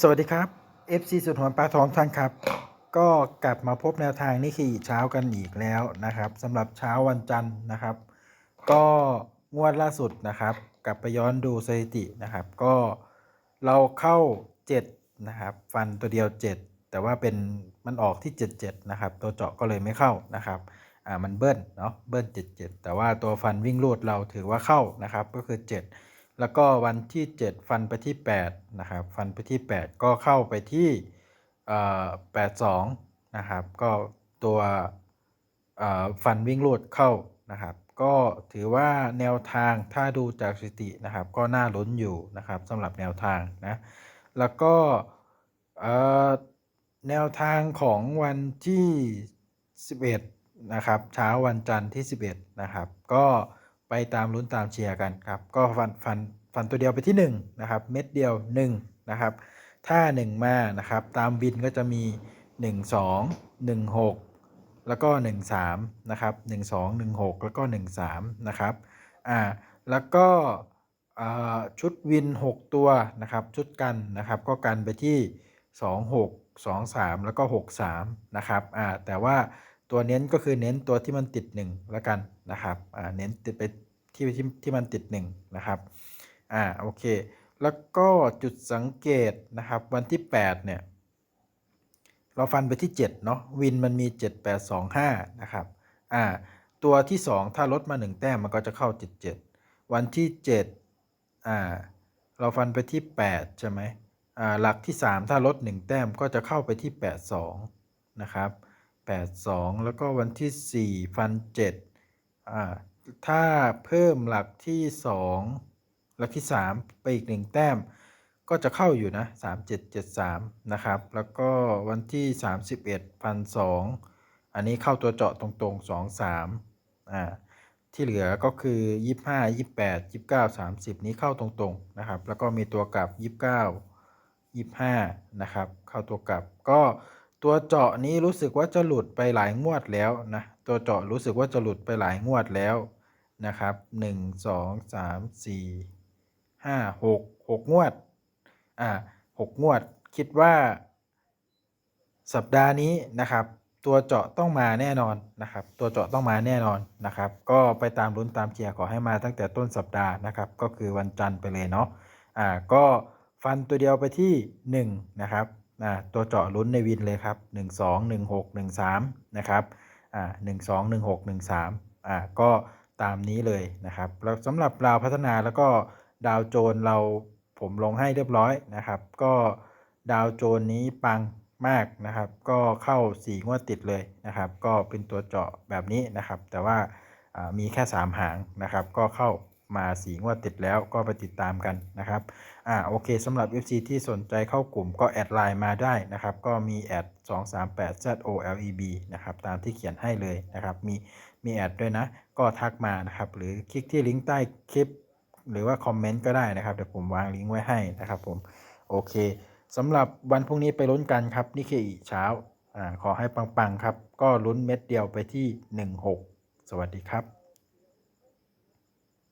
สวัสดีครับ FC สุดหัวปลาทองท่านครับ ก็กลับมาพบแนวทางนี่คือเช้ากันอีกแล้วนะครับสำหรับเช้าวันจันทร์นะครับ ก็งวดล่าสุดนะครับ กลับไปย้อนดูสถิตินะครับ ก็เราเข้า 7 นะครับ ฟันตัวเดียว 7 แต่ว่าเป็นมันออกที่ 77 นะครับ ตัวเจาะก็เลยไม่เข้านะครับอ่ามันเบิ้ลเนาะเบิ้ล77 แต่ว่าตัวฟันวิ่งรูดเราถือว่าเข้านะครับก็คือ 7 แล้วก็วันที่ 7 ฟันไปที่ 8 นะครับ ฟันไปที่ 8 ก็เข้าไปที่เอ่อ82นะครับ ก็ตัวฟันวิ่งรูดเข้านะครับ ก็ถือว่าแนวทางถ้าดูจากสถิตินะครับ ก็น่าลุ้นอยู่นะครับสำหรับแนวทางนะ แล้วก็แนวทางของวันที่ 11 นะครับเช้าวันจันทร์ที่ 11 นะครับ ก็ ไปตามลุ้นตามเชียร์กันครับ ก็ฟันฟันฟันตัวเดียวไปที่1นะครับ เม็ดเดียว1นะครับ ถ้า 1 มานะครับ ตามบินก็จะมี 1 2 1 6 แล้วก็ 1 3นะครับ1 2 1 6 แล้วก็ 1 3นะครับ อ่า แล้วก็ชุดวิน 6 ตัวนะครับ ชุดกันนะครับ ก็กันไปที่ 2 6 2 3 แล้วก็ 6 3นะครับ อ่า แต่ว่า ตัวเน้นก็คือเน้นตัวที่มันติด1แล้วกันนะครับอ่าเน้นติดไปที่ที่ที่มันติด1นะครับอ่าโอเค แล้วก็จุดสังเกตนะครับวันที่ 8 เนี่ย เราฟันไปที่ 7 เนาะวินมันมี 7 8 2 5 นะครับอ่าตัวที่ 2 ถ้าลดมา 1 แต้มมันก็จะเข้า 77 วันที่7อ่าเราฟันไปที่ 8 ใช่ไหมอ่าหลักที่ 3 ถ้าลด 1 แต้มก็จะเข้าไปที่ 82 นะครับ 82 แล้วก็วันที่ 4 ฟัน7อ่าถ้าเพิ่มหลักที่ 2 หลักที่ 3 ไปอีก 1 แต้ม ก็จะเข้าอยู่นะ 3773 นะครับ แล้วก็วันที่ 31พันสองอันนี้เข้าตัวเจาะตรงๆ 23อ่าที่เหลือก็คือ 25 28 29 30 นี้เข้าตรงๆ นะครับ แล้วก็มีตัวกลับ 29 25 นะครับ เข้าตัวกลับก็ ตัวเจาะนี้รู้สึกว่าจะหลุดไปหลายงวดแล้วนะ ตัวเจาะรู้สึกว่าจะหลุดไปหลายงวดแล้วนะครับ1 2 3 4 5 6 6งวด อ่าหกงวด คิดว่า สัปดาห์นี้นะครับ ตัวเจาะต้องมาแน่นอนนะครับ ตัวเจาะต้องมาแน่นอนนะครับ ก็ไปตามลุ้นตามเชียร์ขอให้มาตั้งแต่ต้นสัปดาห์นะครับ ก็คือวันจันทร์ไปเลยเนาะ อ่า ก็ฟันตัวเดียวไปที่1นะครับ อ่าตัวเจาะลุ้นในวินเลยครับ 1 2 1 6 1 3 นะครับอ่า1 2 1 6 1 3อ่าก็ตามนี้เลยนะครับแล้วสำหรับราวพัฒนาแล้วก็ดาวโจนเราผมลงให้เรียบร้อยนะครับ ก็ดาวโจนนี้ปังมากนะครับ ก็เข้า4งวดติดเลยนะครับ ก็เป็นตัวเจาะแบบนี้นะครับ แต่ว่าอ่ามีแค่ 3 หางนะครับ ก็เข้า มา4งวดติดแล้วก็ไปติดตามกันนะครับ อ่าโอเคสำหรับ FC ที่สนใจเข้ากลุ่มก็แอดไลน์มาได้นะครับ ก็มีแอด 238 ZOLEB นะครับตามที่เขียนให้เลยนะครับ มีมีแอดด้วยนะ ก็ทักมานะครับ หรือคลิกที่ลิงก์ใต้คลิป หรือว่าคอมเมนต์ก็ได้นะครับ เดี๋ยวผมวางลิงก์ไว้ให้นะครับผม โอเคสำหรับวันพรุ่งนี้ไปลุ้นกันครับนี่คือเช้าอ่าขอให้ปังๆครับ ก็ลุ้นเม็ดเดียวไปที่ 16 สวัสดีครับ